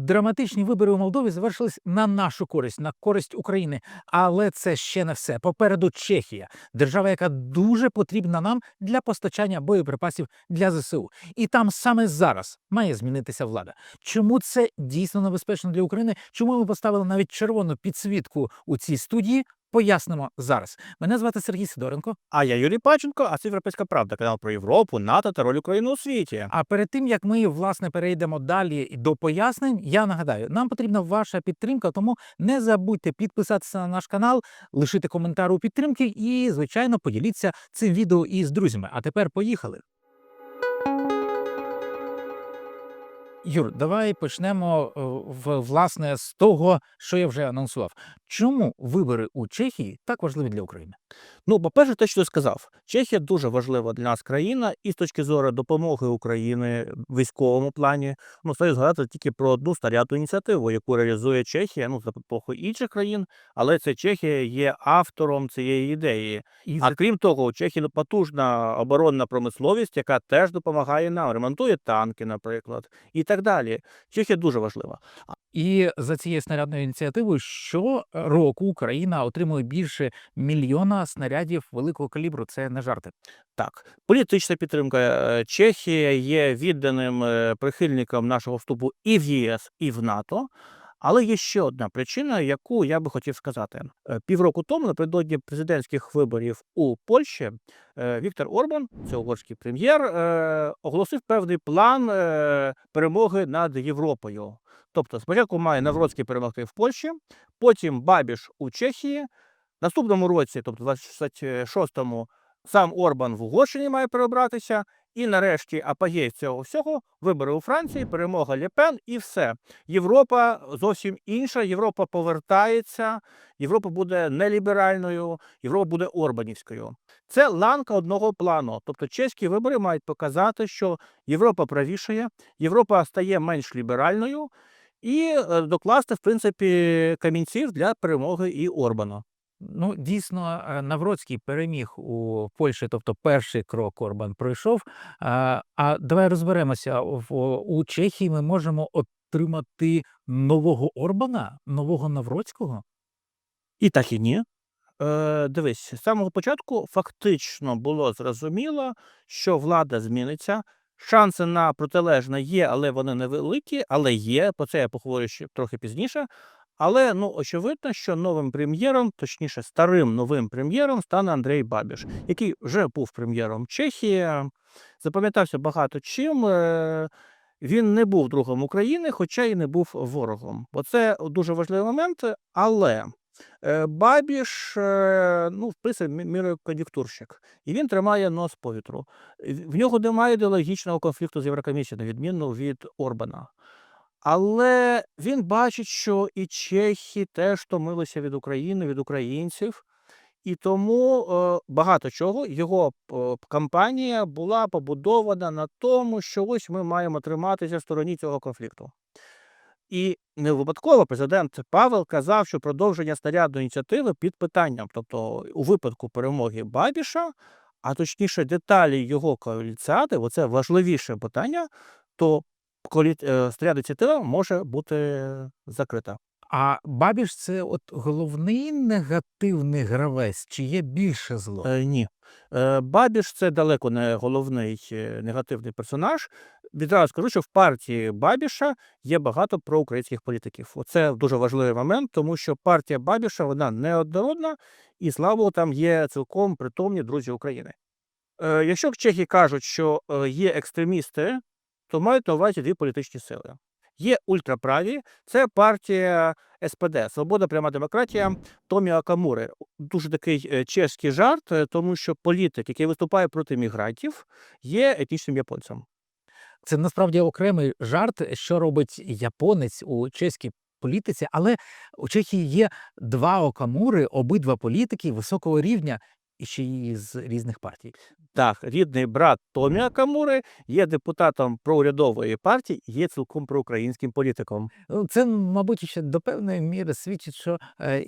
Драматичні вибори у Молдові завершились на нашу користь, на користь України. Але це ще не все. Попереду Чехія, держава, яка дуже потрібна нам для постачання боєприпасів для ЗСУ. І там саме зараз має змінитися влада. Чому це дійсно небезпечно для України? Чому ми поставили навіть червону підсвітку у цій студії? Пояснимо зараз. Мене звати Сергій Сидоренко. А я Юрій Паченко, а це Європейська Правда, канал про Європу, НАТО та роль України у світі. А перед тим як ми власне перейдемо далі до пояснень, я нагадаю, нам потрібна ваша підтримка, тому не забудьте підписатися на наш канал, лишити коментар у підтримки і, звичайно, поділіться цим відео із друзями. А тепер поїхали. Юр, давай почнемо е, в, власне з того, що я вже анонсував. Чому вибори у Чехії так важливі для України? Ну, по-перше, те, що ти сказав, Чехія дуже важлива для нас країна, і з точки зору допомоги України в військовому плані. Ну, стоїть згадати тільки про одну старяту ініціативу, яку реалізує Чехія, ну за допомогою інших країн, але це Чехія є автором цієї ідеї. І А крім того, у Чехії потужна оборонна промисловість, яка теж допомагає нам, ремонтує танки, наприклад, і так далі. Чехія дуже важлива. І за цією снарядною ініціативою щороку Україна отримує більше мільйона снарядів великого калібру. Це не жарти. Так, політична підтримка. Е, Чехія є відданим е, прихильником нашого вступу і в ЄС, і в НАТО. Але є ще одна причина, яку я би хотів сказати. Е, Півроку тому, напередодні президентських виборів у Польщі, Віктор Орбан, це угорський прем'єр, оголосив певний план перемоги над Європою. Тобто, спочатку має Навроцький перемогти в Польщі, потім Бабіш у Чехії. Наступному році, тобто 26-му, сам Орбан в Угорщині має перебратися. І нарешті апогей цього всього вибори у Франції, перемога Лєпен і все. Європа зовсім інша. Європа повертається, Європа буде неліберальною, Європа буде Орбанівською. Це ланка одного плану. Тобто чеські вибори мають показати, що Європа правішає, Європа стає менш ліберальною, і е, докласти, в принципі, камінців для перемоги і Орбана. Ну, дійсно, е, Навроцький переміг у Польщі, тобто перший крок Орбан пройшов. А, а давай розберемося. В, у Чехії ми можемо отримати нового Орбана, нового Навроцького. І так і ні. Е, дивись, з самого початку фактично було зрозуміло, що влада зміниться. Шанси на протилежне є, але вони невеликі, але є. Про це я поговорю ще трохи пізніше. Але ну очевидно, що новим прем'єром, точніше, старим новим прем'єром, стане Андрей Бабіш, який вже був прем'єром Чехії, запам'ятався багато чим. е, Він не був другом України, хоча й не був ворогом. Бо це дуже важливий момент. Але Бабіш, е, ну, в принципі, мі- і він тримає нос повітру. В нього немає ідеологічного конфлікту з Єврокомісією, на відміну від Орбана. Але він бачить, що і чехи теж томилися від України, від українців. І тому е, багато чого його е, кампанія була побудована на тому, що ось ми маємо триматися в стороні цього конфлікту. І не випадково президент Павел казав, що продовження снарядної ініціативи під питанням. Тобто, у випадку перемоги Бабіша, а точніше деталі його коаліціади, оце важливіше питання, то е, снарядна ініціатива може бути закрита. А Бабіш це от головний негативний гравець, чи є більше зло? Е, ні. Е, Бабіш це далеко не головний е, негативний персонаж. Відразу скажу, що в партії Бабіша є багато проукраїнських політиків. Оце дуже важливий момент, тому що партія Бабіша вона неоднородна, і слава там є цілком притомні друзі України. Е, якщо чехи кажуть, що е, є екстремісти, то мають на увазі дві політичні сили. Є ультраправі, це партія СПД, Свобода, пряма демократія Томіа Камури. Дуже такий е, чеський жарт, е, тому що політик, який виступає проти мігрантів, є етнічним японцем. Це насправді окремий жарт, що робить японець у чеській політиці, але у Чехії є два окамури, обидва політики високого рівня і ще й з різних партій. Так, рідний брат Томіа Камури є депутатом проурядової партії, є цілком проукраїнським політиком. Ну, Це, мабуть, ще до певної міри свідчить, що е,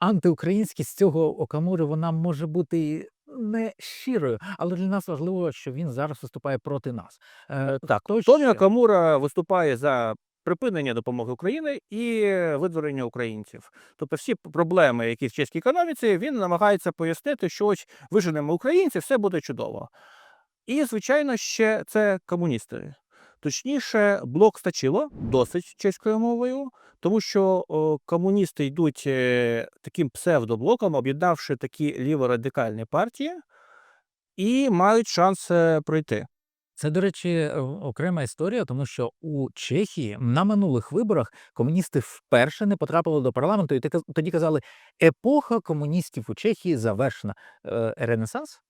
антиукраїнськість цього окамури вона може бути не щирою, але для нас важливо, що він зараз виступає проти нас. Е, Так, то Томіа? Камура виступає за припинення допомоги Україні і видворення українців. Тобто всі проблеми, які в чеській економіці, він намагається пояснити, що ось виженемо українців, все буде чудово. І, звичайно, ще це комуністи. Точніше, блок стачило досить чеською мовою, тому що комуністи йдуть е, таким псевдоблоком, об'єднавши такі ліворадикальні партії, і мають шанс е, пройти. Це, до речі, окрема історія, тому що у Чехії на минулих виборах комуністи вперше не потрапили до парламенту, і тоді казали, епоха комуністів у Чехії завершена. Е, Ренесанс?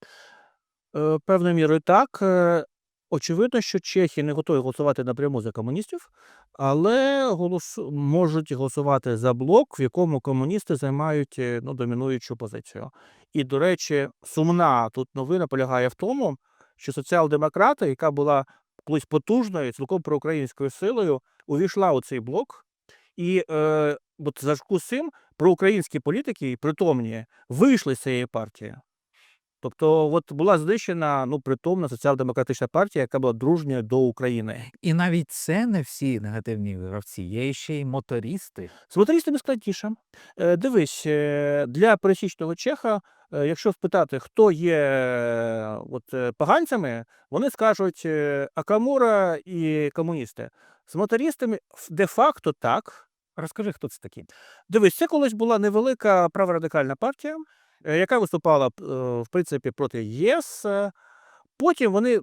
Е, Певною мірою так. Е, Очевидно, що чехи не готові голосувати напряму за комуністів, але голос... можуть голосувати за блок, в якому комуністи займають ну, домінуючу позицію. І, до речі, сумна тут новина полягає в тому, що соціал-демократи, яка була колись потужною, цілком проукраїнською силою, увійшла у цей блок. І е, от за Сим проукраїнські політики, і притомні, вийшли з цієї партії. Тобто, от була знищена ну, притомна соціал-демократична партія, яка була дружньою до України. І навіть це не всі негативні гравці, є ще й мотористи. З мотористами складніше. Е, дивись, е, для пересічного чеха, е, якщо спитати, хто є от, поганцями, вони скажуть Акамура і комуністи. З мотористами де-факто так. Розкажи, хто це такі? Дивись, це колись була невелика праворадикальна партія, яка виступала е, в принципі проти ЄС. е. Потім вони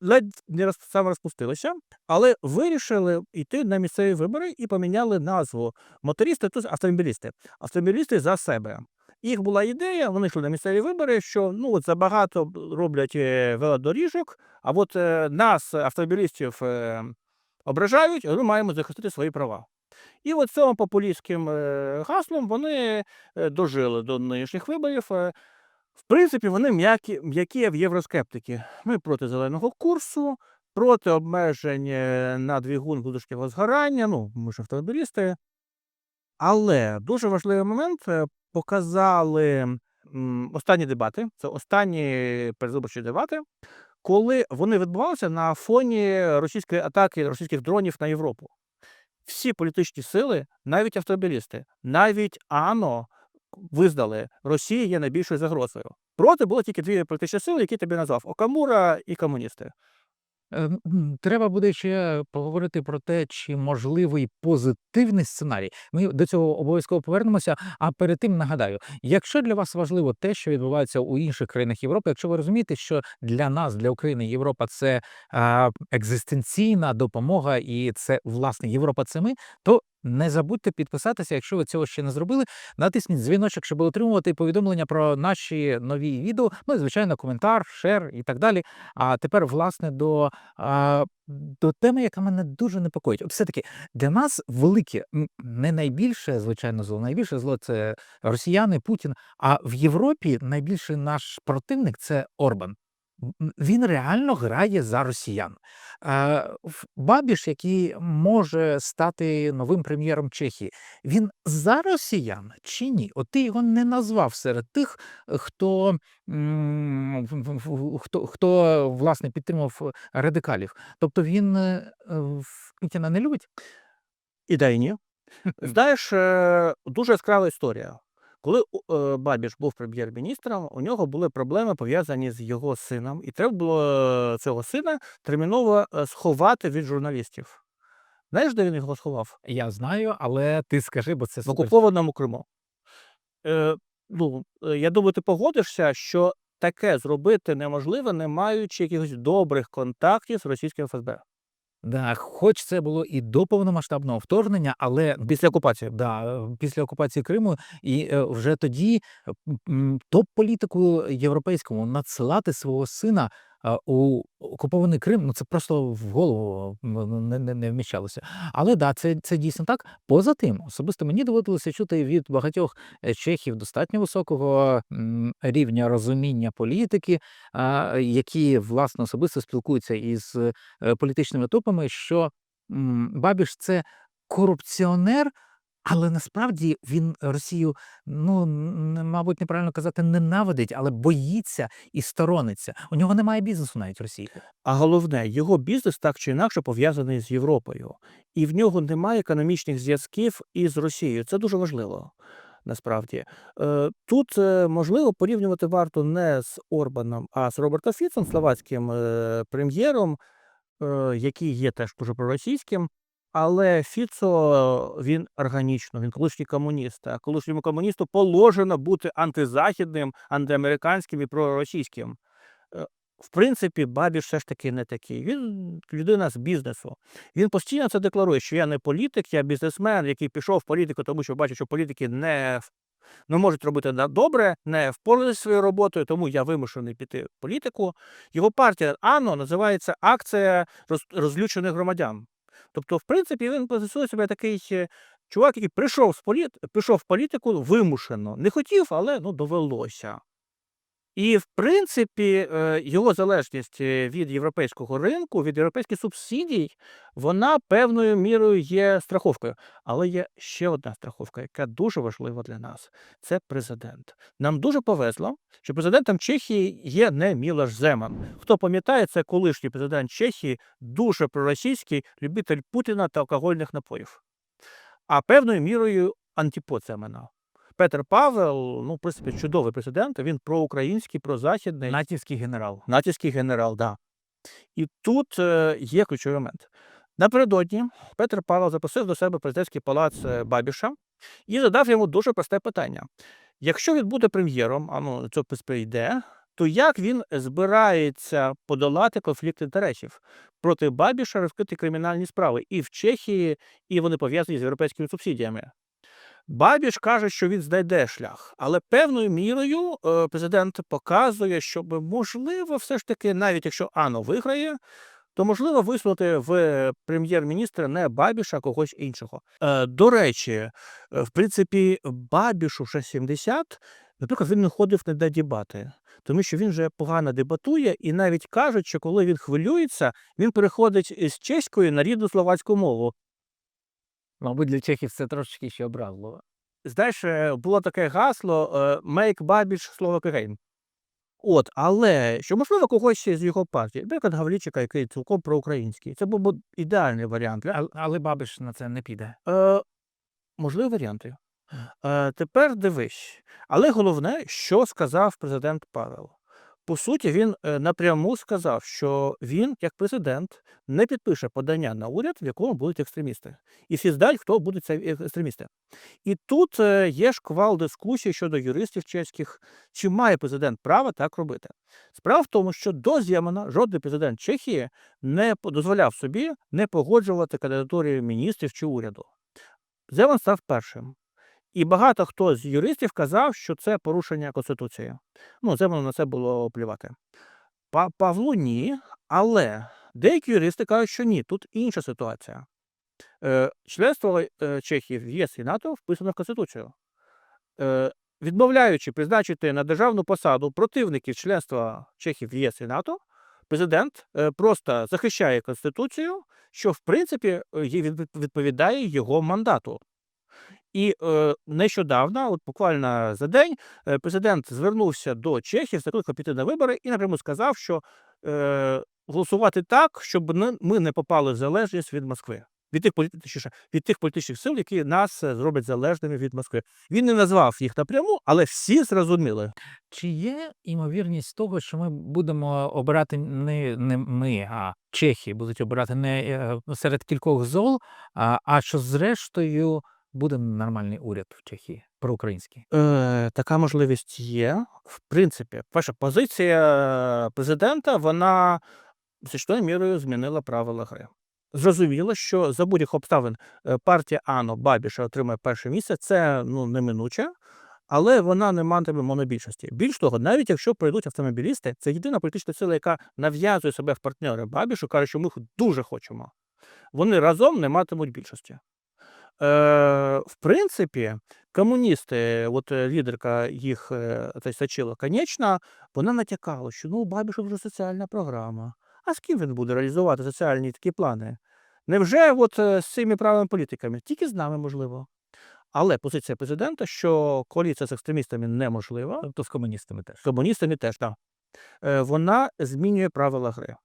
ледь не саме розпустилися, але вирішили йти на місцеві вибори і поміняли назву мотористи, тут автомобілісти. Автомобілісти за себе. Їх була ідея, вони йшли на місцеві вибори, що ну от забагато роблять е, велодоріжок, а от е, нас, автомобілістів, е, ображають, а ми маємо захистити свої права. І от цим популістським е, гаслом вони е, дожили до нинішніх виборів. Е, В принципі, вони м'які, м'які як євроскептики. Ми проти зеленого курсу, проти обмежень на двигун внутрішнього згорання. Ну, ми ж автомобілісти. Але дуже важливий момент показали останні дебати. Це останні передвиборчі дебати, коли вони відбувалися на фоні російської атаки російських дронів на Європу. Всі політичні сили, навіть автомобілісти, навіть АНО визнали, Росія є найбільшою загрозою. Проти було тільки дві політичні сили, які тобі назвав Окамура і комуністи. Е, Треба буде ще поговорити про те, чи можливий позитивний сценарій. Ми до цього обов'язково повернемося. А перед тим нагадаю, якщо для вас важливо те, що відбувається у інших країнах Європи, якщо ви розумієте, що для нас, для України, Європа це екзистенційна допомога, і це власне Європа, це ми, то не забудьте підписатися, якщо ви цього ще не зробили. Натисніть дзвіночок, щоб отримувати повідомлення про наші нові відео. Ну і звичайно, коментар, шер і так далі. А тепер, власне, до, до теми, яка мене дуже непокоїть. От все-таки для нас велике, не найбільше, звичайно, зло, найбільше зло це росіяни, Путін. А в Європі найбільший наш противник це Орбан. Він реально грає за росіян. Е, Бабіш, який може стати новим прем'єром Чехії, він за росіян чи ні? От ти його не назвав серед тих, хто, хто, хто власне підтримав радикалів. Тобто він е, Путіна не любить? Ідейні. Знаєш, е, дуже яскрава історія. Коли е, Бабіш був прем'єр-міністром, у нього були проблеми пов'язані з його сином, і треба було е, цього сина терміново е, сховати від журналістів. Знаєш, де він його сховав? Я знаю, але ти скажи, бо це В окупованому Криму. Е, ну, я думаю, ти погодишся, що таке зробити неможливо, не маючи якихось добрих контактів з російським ФСБ. Да, хоч це було і до повномасштабного вторгнення, але Після окупації. Да, е, після окупації Криму, і е, вже тоді топ-політику європейському надсилати свого сина у окупований Крим, ну це просто в голову не, не, не вміщалося. Але да, це, це дійсно так. Поза тим, особисто мені доводилося чути від багатьох е, чехів достатньо високого рівня розуміння політики, які власне особисто спілкуються із е, політичними топами, що Бабіш це корупціонер, Але насправді він Росію, ну мабуть, неправильно казати, ненавидить, але боїться і сторониться. У нього немає бізнесу навіть в Росії. А головне, його бізнес так чи інакше пов'язаний з Європою, і в нього немає економічних зв'язків із Росією. Це дуже важливо. Насправді Е, тут е, можливо порівнювати варто не з Орбаном, а з Робертом Фіцем, словацьким е, прем'єром, який є теж дуже проросійським. Але Фіцо він органічно, він колишній комуніст. А колишньому комуністу положено бути антизахідним, антиамериканським і проросійським. Е, В принципі, Бабіш все ж таки не такий. Він людина з бізнесу. Він постійно це декларує, що я не політик, я бізнесмен, який пішов в політику, тому що бачить, що політики не, не можуть робити добре, не впоралися своєю роботою, тому я вимушений піти в політику. Його партія АНО називається Акція розлючених громадян. Тобто, в принципі, він позиціонує себе такий е, чувак, який прийшов, з політ... прийшов в політику вимушено. Не хотів, але ну, довелося. І, в принципі, е, його залежність е, від європейського ринку, від європейських субсидій, вона певною мірою є страховкою. Але є ще одна страховка, яка дуже важлива для нас це президент. Нам дуже повезло, що президентом Чехії є не Мілош Земан. Хто пам'ятає, це колишній президент Чехії, дуже проросійський любитель Путіна та алкогольних напоїв. А певною мірою антипод Земана. Петр Павел, ну, в принципі, чудовий президент. Він проукраїнський, прозахідний, Натівський генерал. натівський генерал, да. І тут е, є ключовий момент. Напередодні Петр Павел запросив до себе президентський палац е, Бабіша і задав йому дуже просте питання: якщо він буде прем'єром, а ну це прийде, то як він збирається подолати конфлікт інтересів проти Бабіша розкрити кримінальні справи і в Чехії, і вони пов'язані з європейськими субсидіями? Бабіш каже, що він знайде шлях, але певною мірою е, президент показує, що можливо, все ж таки, навіть якщо Ано виграє, то можливо висунути в прем'єр-міністра не Бабіша, а когось іншого. Е, до речі, е, в принципі, Бабішу вже 70, наприклад, він не ходив не на дебати, тому що він вже погано дебатує, і навіть кажуть, що коли він хвилюється, він переходить із чеської на рідну словацьку мову. Мабуть, для чехів це трошечки ще образливо. знаєш, е, було таке гасло е, «Make Babish Slovak again». От, але що можливо когось з його партії, наприклад, Гавлічика, який цілком проукраїнський. Це був би ідеальний варіант. А- Але Бабиш на це не піде. Е, можливі варіанти. Е, тепер дивись. Але головне, що сказав президент Павел. По суті, він е, напряму сказав, що він, як президент, не підпише подання на уряд, в якому будуть екстремісти. І всі знають, хто будуть ці е- екстремісти. І тут е, є шквал дискусій щодо юристів чеських, чи має президент право так робити. Справа в тому, що до Зємана жодний президент Чехії не дозволяв собі не погоджувати кандидатури міністрів чи уряду. Земан став першим. І багато хто з юристів казав, що це порушення Конституції. Ну, Земану на це було плювати. Па- Павлу ні, але деякі юристи кажуть, що ні, тут інша ситуація. Е, членство е, Чехії в ЄС і НАТО вписано в Конституцію. Е, відмовляючи призначити на державну посаду противників членства Чехії в ЄС і НАТО, президент просто захищає Конституцію, що в принципі відповідає його мандату. І е, нещодавно, от буквально за день, е, президент звернувся до Чехії, закликав піти на вибори і напряму сказав, що е, голосувати так, щоб не- ми не попали в залежність від Москви. Від тих, полі- точніше, від тих політичних сил, які нас е, зроблять залежними від Москви. Він не назвав їх напряму, але всі зрозуміли. Чи є ймовірність того, що ми будемо обирати не, не ми, а Чехії будуть обирати не е, серед кількох зол, а, а що зрештою буде нормальний уряд в Чехії, проукраїнський? Е, така можливість є. В принципі, перша позиція президента вона значною мірою змінила правила гри. Зрозуміло, що за будь-яких обставин е, партія Ано Бабіша отримає перше місце. Це ну неминуче, але вона не матиме монобільшості. Більш того, навіть якщо прийдуть автомобілісти, це єдина політична сила, яка нав'язує себе в партнери Бабішу, каже, що ми їх дуже хочемо. Вони разом не матимуть більшості. Е, в принципі, комуністи, от е, лідерка їх Сачила Конечна, вона натякала, що ну у Бабіша вже соціальна програма. А з ким він буде реалізувати соціальні такі плани? Невже от з цими правими політиками? Тільки з нами, можливо. Але позиція президента, що коаліція з екстремістами неможлива, Тобто з комуністами теж. з комуністами теж так. Е, Вона змінює правила гри.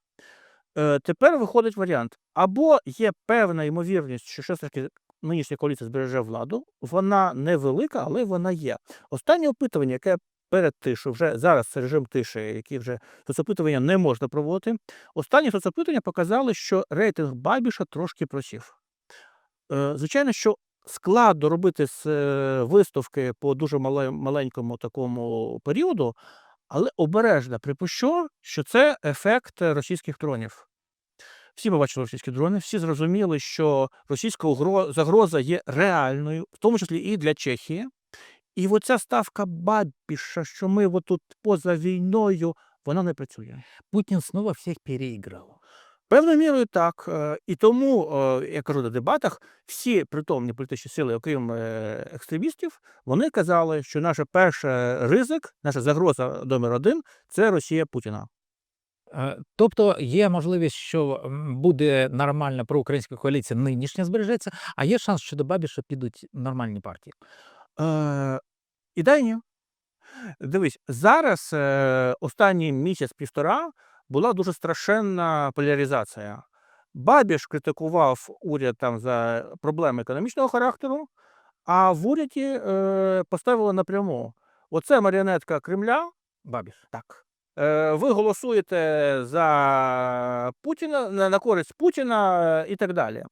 Е, Тепер виходить варіант: або є певна ймовірність, що щось таки нинішня коаліція збереже владу. Вона невелика, але вона є. Останнє опитування, яке перед тишою, вже зараз це режим тиші, який вже соцопитування не можна проводити. Останні соцопитування показали, що рейтинг Бабіша трошки просів. Е, Звичайно, що складно робити з е, виставки по дуже маленькому такому періоду, але обережно припущу, що це ефект російських дронів. Всі побачили російські дрони, всі зрозуміли, що російська загроза є реальною, в тому числі і для Чехії. І оця ставка Бабіша, що ми отут поза війною, вона не працює. Путін знову всіх переіграв. Певною мірою так. е, І тому, е, я кажу на дебатах, всі притомні політичні сили, окрім е, екстремістів, вони казали, що наша перша ризик, наша загроза номер один це Росія Путіна. Е, Тобто є можливість, що буде нормальна проукраїнська коаліція нинішня збережеться, а є шанс, що до Бабіша підуть нормальні партії. Е, ідейні. Дивись, зараз е, останній місяць-півтора була дуже страшенна поляризація. Бабіш критикував уряд там за проблеми економічного характеру, а в уряді е, поставили напряму: оце маріонетка Кремля, Бабіш. так. Е, ви голосуєте за Путіна на, користь Путіна е, і так далі.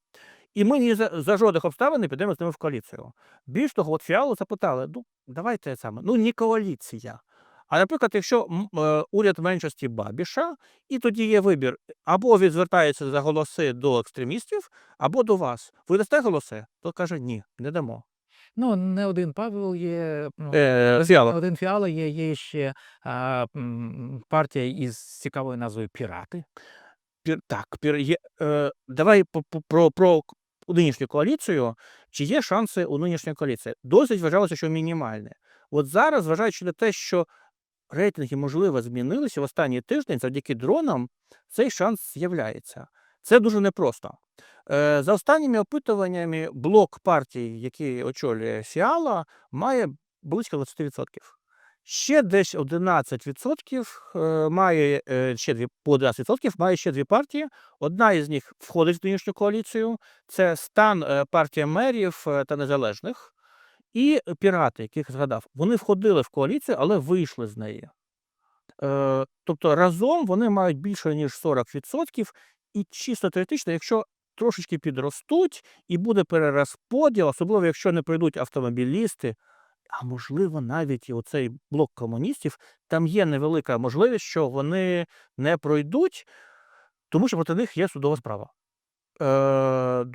І ми ні за, за жодних обставин не підемо з ними в коаліцію. Більш того, от фіалу запитали: ну, давайте саме, ну не коаліція. А наприклад, якщо е, уряд меншості Бабіша, і тоді є вибір, або він звертається за голоси до екстремістів, або до вас. Ви дасте голоси? То каже, ні, не дамо. Ну, не один Павел є, ну, Е, не один Фіала є, є ще а, м, партія із цікавою назвою Пірати. Пір, так, пір, є, е, давай по- по- про, про к- нинішню коаліцію. Чи є шанси у нинішньої коаліції? Досить вважалося, що мінімальні. От зараз, зважаючи на те, що рейтинги, можливо, змінилися в останній тиждень завдяки дронам, цей шанс з'являється. Це дуже непросто. Е, за останніми опитуваннями, блок партій, який очолює Сіала, має близько 20%. Ще десь 11% е, має е, ще дві по 11% має ще дві партії. Одна із них входить в нинішню коаліцію. Це стан партія мерів та незалежних, і пірати, яких згадав. Вони входили в коаліцію, але вийшли з неї. Тобто разом вони мають більше ніж 40%, і чисто теоретично, якщо трошечки підростуть і буде перерозподіл, особливо якщо не прийдуть автомобілісти, а можливо, навіть і оцей блок комуністів, там є невелика можливість, що вони не пройдуть, тому що проти них є судова справа. Е,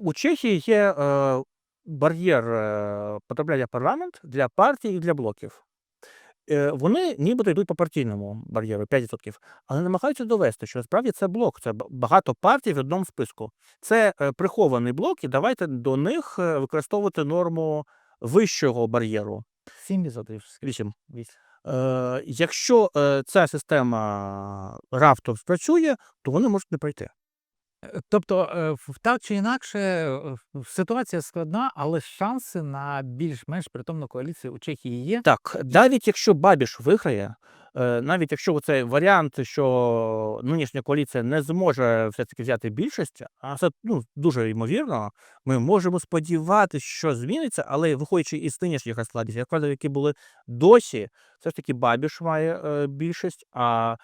у Чехії є е, бар'єр е, потрапляння в парламент для партій і для блоків. Е, вони нібито йдуть по партійному бар'єру 5%, але намагаються довести, що насправді це блок, це багато партій в одному списку. Це е, прихований блок, і давайте до них е, використовувати норму вищого бар'єру. 7%. 8. Е, якщо е, ця система раптом спрацює, то вони можуть не пройти. Е, Тобто, е, так чи інакше, ситуація складна, але шанси на більш-менш притомну коаліцію у Чехії є. Так, навіть якщо Бабіш виграє, е, навіть якщо цей варіант, що нинішня коаліція не зможе все-таки взяти більшість, а це ну, дуже ймовірно, ми можемо сподіватися, що зміниться, але виходячи із нинішніх розкладів, які були досі, все ж таки Бабіш має е, більшість, а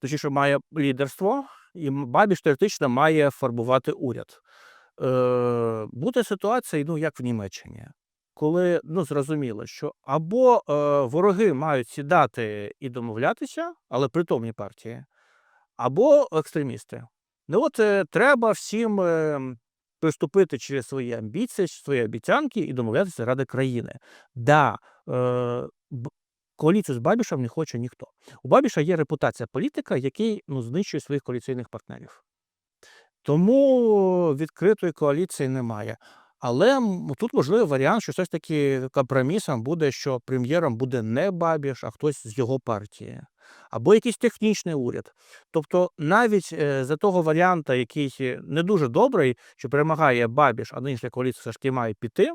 точніше має лідерство, і Бабіш теоретично має формувати уряд. Е, буде ситуація, ну як в Німеччині коли ну зрозуміло, що або е, вороги мають сідати і домовлятися, але притомні партії, або екстремісти. Ну от е, треба всім е, приступити через свої амбіції, свої обіцянки і домовлятися ради країни. Да, е, коаліцію з Бабішем не хоче ніхто. У Бабіша є репутація політика, який ну, знищує своїх коаліційних партнерів. Тому відкритої коаліції немає. Але тут можливий варіант, що все ж таки компромісом буде, що прем'єром буде не Бабіш, а хтось з його партії, або якийсь технічний уряд. Тобто, навіть е, за того варіанта, який е, не дуже добрий, що перемагає Бабіш, а нинішня коаліція все ж таки має піти,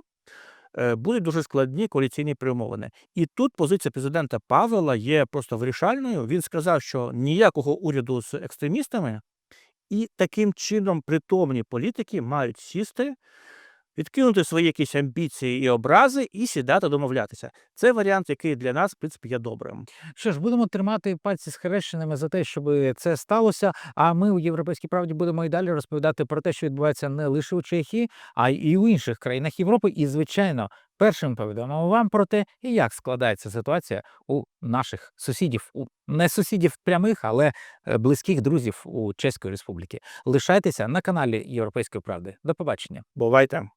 будуть дуже складні коаліційні перемовини. І тут позиція президента Павела є просто вирішальною. Він сказав, що ніякого уряду з екстремістами, і таким чином притомні політики мають сісти, відкинути свої якісь амбіції і образи і сідати домовлятися. Це варіант, який для нас, в принципі, є добрим. Що ж, будемо тримати пальці схрещеними за те, щоб це сталося. А ми у Європейській правді будемо і далі розповідати про те, що відбувається не лише у Чехії, а й у інших країнах Європи. І, звичайно, першим повідомимо вам про те, як складається ситуація у наших сусідів, у не сусідів прямих, але е, близьких друзів у Чеської Республіки. Лишайтеся на каналі Європейської правди. До побачення. Бувайте!